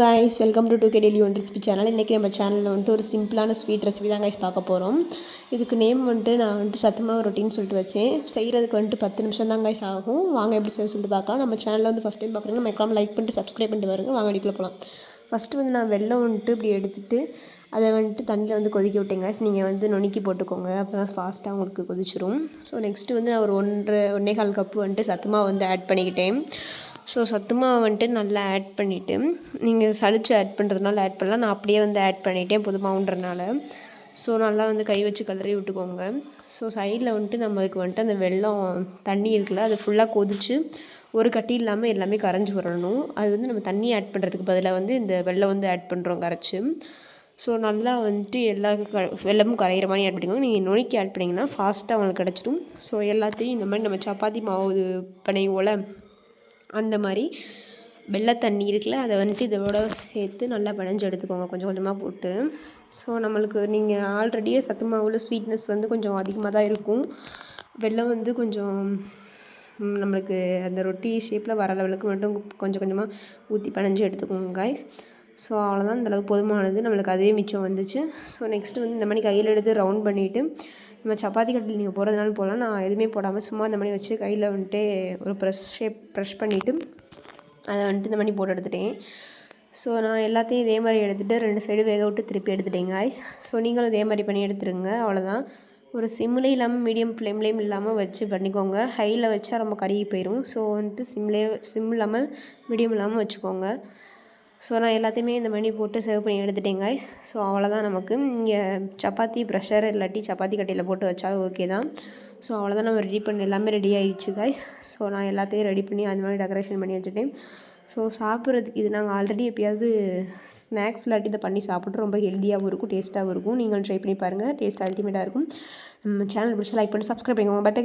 Guys welcome to two K daily one recipe channel இன்றைக்கி நம்ம சேனலில் வந்துட்டு ஒரு சிம்பிளான ஸ்வீட் ரெசிபி தான் கைஸ் பார்க்க போகிறோம் இதுக்கு நேம் வந்துட்டு நான் வந்துட்டு சத்துமாவு ரொட்டின்னு சொல்லிட்டு வச்சேன். செய்கிறதுக்கு வந்துட்டு பத்து நிமிஷம் தான் கைஸ் ஆகும். வாங்க எப்படி செய்ய சொல்லிட்டு பார்க்கலாம். நம்ம சேனலில் வந்து ஃபஸ்ட் டைம் பார்க்குறீங்க மைக்கலாம் லைக் பண்ணிட்டு சப்ஸ்கிரைப் பண்ணிட்டு வருங்க. வாங்க அடிக்கல போகலாம் ஃபஸ்ட்டு வந்து நான் வெள்ளம் வந்துட்டு இப்படி எடுத்துகிட்டு அதை வந்துட்டு தண்ணியில் வந்து கொதிக்க விட்டேங்க நீங்கள் வந்து நுணுக்கி போட்டுக்கோங்க. அப்போ தான் ஃபாஸ்ட்டாக உங்களுக்கு கொதிச்சிரும். ஸோ நெக்ஸ்ட்டு வந்து நான் ஒரு ஒன்றரை ஒன்றே கால் கப்பு வந்துட்டு சத்தமாக வந்து ஆட் பண்ணிக்கிட்டேன். ஸோ சத்து மாவு வந்துட்டு நல்லா ஆட் பண்ணிவிட்டு நீங்கள் சளிச்சு ஆட் பண்ணுறதுனால ஆட் பண்ணலாம். நான் அப்படியே வந்து ஆட் பண்ணிட்டேன் புது மாவுன்றனால ஸோ நல்லா வந்து கை வச்சு கலரி விட்டுக்கோங்க. ஸோ சைடில் வந்துட்டு நம்மளுக்கு வந்துட்டு அந்த வெள்ளம் தண்ணி இருக்குல்ல அது ஃபுல்லாக கொதிச்சு ஒரு கட்டி இல்லாமல் எல்லாமே கரைஞ்சி வரணும். அது வந்து நம்ம தண்ணி ஆட் பண்ணுறதுக்கு பதிலாக வந்து இந்த வெள்ளம் வந்து ஆட் பண்ணுறோம் கரைச்சி. ஸோ நல்லா வந்துட்டு எல்லா க வெள்ளமும் கரையிற மாதிரி ஆட் பண்ணிக்கோங்க. நீங்கள் நுணுக்கி ஆட் பண்ணிங்கன்னா ஃபாஸ்ட்டாக அவங்களுக்கு கிடச்சிடும். ஸோ எல்லாத்தையும் இந்த மாதிரி நம்ம சப்பாத்தி மாவு பிணைவோல அந்த மாதிரி வெள்ளை தண்ணி இருக்குல்ல அதை வந்துட்டு இதோட சேர்த்து நல்லா பிணைஞ்சு எடுத்துக்கோங்க. கொஞ்சம் கொஞ்சமாக போட்டு. ஸோ நம்மளுக்கு நீங்கள் ஆல்ரெடியே சத்து மாவில் ஸ்வீட்னஸ் வந்து கொஞ்சம் அதிகமாக தான் இருக்கும். வெள்ளம் வந்து கொஞ்சம் நம்மளுக்கு அந்த ரொட்டி ஷேப்பில் வர லெவலுக்கு மட்டும் கொஞ்சம் கொஞ்சமாக ஊற்றி பிணைஞ்சு எடுத்துக்கோங்க காய்ஸ் ஸோ அவ்வளோதான் அந்தளவுக்கு போதுமானது. நம்மளுக்கு அதுவே மிச்சம் வந்துச்சு. ஸோ நெக்ஸ்ட்டு வந்து இந்த மாதிரி கையில் எடுத்து ரவுண்ட் பண்ணிவிட்டு நம்ம சப்பாத்தி கட்டில் நீங்கள் போடுறதுனால போகலாம் நான் எதுவுமே போடாமல் சும்மா இந்த மாதிரி வச்சு கையில் வந்துட்டு ஒரு ப்ரெஷ் ஷேப் ப்ரெஷ் பண்ணிவிட்டு அதை வந்துட்டு இந்த மாதிரி போட்டு எடுத்துட்டேன். ஸோ நான் எல்லாத்தையும் இதே மாதிரி எடுத்துகிட்டு ரெண்டு சைடு வேக விட்டு திருப்பி எடுத்துட்டேங்க காய்ஸ் ஸோ நீங்களும் இதே மாதிரி பண்ணி எடுத்துருங்க. அவ்வளோதான் ஒரு சிம்லே இல்லாமல் மீடியம் ஃப்ளேம்லேயும் இல்லாமல் வச்சு பண்ணிக்கோங்க. ஹையில் வச்சா ரொம்ப கருகி போயிடும் ஸோ வந்துட்டு சிம்லே சிம் இல்லாமல் மீடியம் இல்லாமல் வச்சுக்கோங்க. ஸோ நான் எல்லாத்தையுமே இந்த மணி போட்டு சர்வ் பண்ணி எடுத்துட்டேன் காய்ஸ் ஸோ அவ்வளோதான் நமக்கு. இங்கே சப்பாத்தி ப்ரெஷர் இல்லாட்டி சப்பாத்தி கட்டையில் போட்டு வச்சாலும் ஓகே தான். ஸோ அவ்வளோதான் நம்ம ரெடி பண்ணி எல்லாமே ரெடி ஆகிடுச்சு காய்ஸ் ஸோ நான் எல்லாத்தையும் ரெடி பண்ணி அந்த மாதிரி டெக்கரேஷன் பண்ணி வச்சுட்டேன். ஸோ சாப்பிட்றதுக்கு இது நாங்கள் ஆல்ரெடி எப்பயாவது ஸ்நாக்ஸ் இல்லாட்டி இதை பண்ணி சாப்பிட்டு ரொம்ப ஹெல்த்தியாகவும் இருக்கும் டேஸ்ட்டாகவும் இருக்கும். நீங்களும் ட்ரை பண்ணி பாருங்கள் டேஸ்ட் அல்டிமேட்டாக இருக்கும். நம்ம சேனல் பிடிச்சா லைக் பண்ணி சப்ஸ்கிரைப் பண்ணிக்கோங்க. பட்